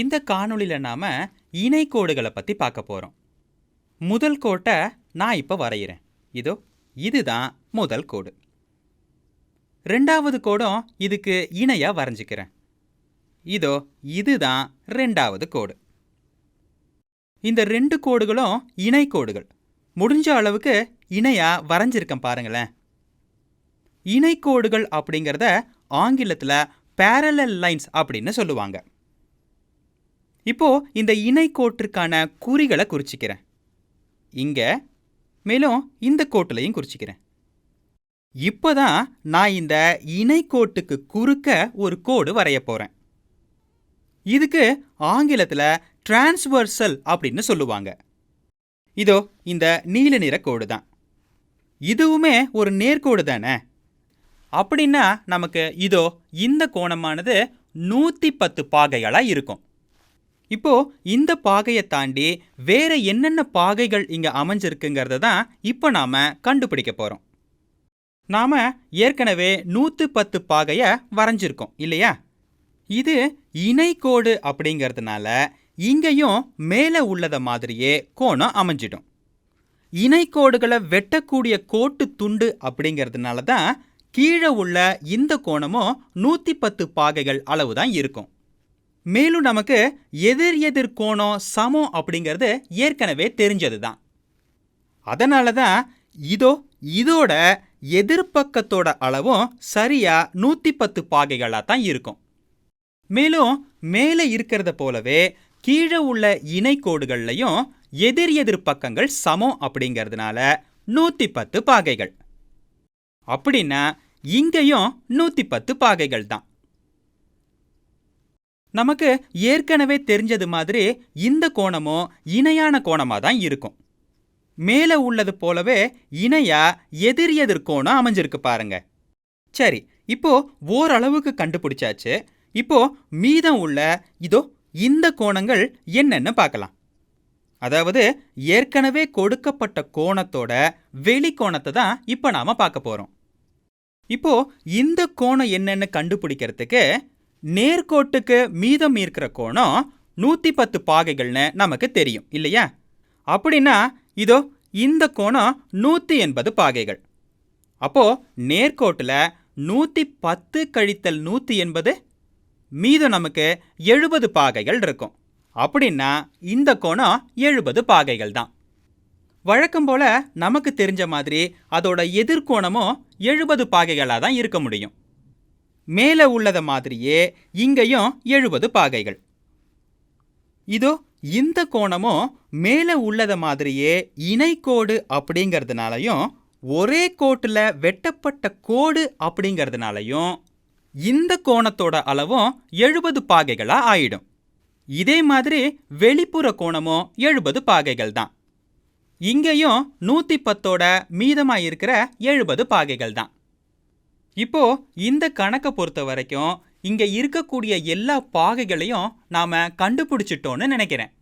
இந்த காணொளியில் நாம் இணை கோடுகளை பற்றி பார்க்க போகிறோம் முதல் கோட்டை நான் இப்போ வரைகிறேன் இதோ இதுதான் முதல் கோடு. ரெண்டாவது கோடும் இதுக்கு இணையாக வரைஞ்சிக்கிறேன். இதோ இதுதான் ரெண்டாவது கோடு. இந்த ரெண்டு கோடுகளும் இணை கோடுகள். முடிஞ்ச அளவுக்கு இணையாக வரைஞ்சிருக்கேன் பாருங்களேன். இணைக்கோடுகள் அப்படிங்கிறத ஆங்கிலத்தில் பேரலல் லைன்ஸ் அப்படின்னு சொல்லுவாங்க. இப்போ இந்த இணைக்கோட்டிற்கான குறிகளை குறிச்சிக்கிறேன். இங்கே மேலும் இந்த கோட்டிலையும் குறிச்சிக்கிறேன். இப்போதான் நான் இந்த இணைக்கோட்டுக்கு குறுக்க ஒரு கோடு வரைய போகிறேன் இதுக்கு ஆங்கிலத்தில் டிரான்ஸ்வர்சல் அப்படின்னு சொல்லுவாங்க. இதோ இந்த நீல நிற கோடு தான் இதுவுமே ஒரு நேர்கோடு தானே? அப்படின்னா நமக்கு இதோ இந்த கோணமானது நூற்றி பத்து பாகைகளாக இருக்கும். இப்போ இந்த பாகையை தாண்டி வேற என்னென்ன பாகைகள் இங்கே அமைஞ்சிருக்குங்கிறத தான் இப்போ நாம் கண்டுபிடிக்க போகிறோம் நாம் ஏற்கனவே நூற்று பத்து பாகையை வரைஞ்சிருக்கோம் இல்லையா? இது இணைக்கோடு அப்படிங்கிறதுனால இங்கேயும் மேலே உள்ளத மாதிரியே கோணம் அமைஞ்சிடும். இணைக்கோடுகளை வெட்டக்கூடிய கோட்டு துண்டு அப்படிங்கிறதுனால தான் கீழே உள்ள இந்த கோணமும் நூற்றி பத்து பாகைகள் அளவு தான் இருக்கும். மேலும் நமக்கு எதிர் எதிர் கோணம் சமம் அப்படிங்கிறது ஏற்கனவே தெரிஞ்சது தான் அதனால தான் இதோ இதோட எதிர்ப்பக்கத்தோட அளவும் சரியாக நூற்றி பத்து பாகைகளாக தான் இருக்கும். மேலும் மேலே இருக்கிறத போலவே கீழே உள்ள இணைக்கோடுகள்லையும் எதிர் எதிர் பக்கங்கள் சமம் அப்படிங்கிறதுனால நூற்றி பத்து பாகைகள். அப்படின்னா இங்கேயும் நூற்றி பத்து பாகைகள் தான் நமக்கு ஏற்கனவே தெரிஞ்சது மாதிரி இந்த கோணமும் இணையான கோணமாக தான் இருக்கும். மேலே உள்ளது போலவே இணையா எதிர் எதிர் கோணம் அமைஞ்சிருக்கு பாருங்க. சரி இப்போ ஓரளவுக்கு கண்டுபிடிச்சாச்சு. இப்போ மீதம் உள்ள இதோ இந்த கோணங்கள் என்னன்னு பார்க்கலாம். அதாவது ஏற்கனவே கொடுக்கப்பட்ட கோணத்தோட வெளி கோணத்தை தான் இப்போ நாம பார்க்க போறோம். இப்போ இந்த கோணம் என்னன்னு கண்டுபிடிக்கிறதுக்கு நேர்கோட்டுக்கு மீதம் இருக்கிற கோணம் நூற்றி பத்து பாகைகள்னு நமக்கு தெரியும் இல்லையா? அப்படின்னா இதோ இந்த கோணம் நூற்றி எண்பது பாகைகள். அப்போது நேர்கோட்டில் நூற்றி பத்து கழித்தல் நூற்றி எண்பது மீதம் நமக்கு எழுபது பாகைகள் இருக்கும். அப்படின்னா இந்த கோணம் எழுபது பாகைகள் தான். வழக்கம் போல் நமக்கு தெரிஞ்ச மாதிரி அதோட எதிர்கோணமும் எழுபது பாகைகளாக தான் இருக்க முடியும். மேலே உள்ளத மாதிரியே இங்கேயும் எழுபது பாகைகள். இதோ இந்த கோணமும் மேலே உள்ளத மாதிரியே இணைக்கோடு அப்படிங்கிறதுனாலையும் ஒரே கோட்டில் வெட்டப்பட்ட கோடு அப்படிங்கிறதுனாலையும் இந்த கோணத்தோட அளவும் எழுபது பாகைகளாக ஆயிடும். இதே மாதிரி வெளிப்புற கோணமும் எழுபது பாகைகள் தான். இங்கேயும் நூற்றி பத்தோட மீதமாக இருக்கிற எழுபது பாகைகள் தான். இப்போ இந்த கணக்கை பொறுத்த வரைக்கும் இங்கே இருக்கக்கூடிய எல்லா பாகைகளையும் நாம் கண்டுபிடிச்சிட்டோன்னு நினைக்கிறேன்.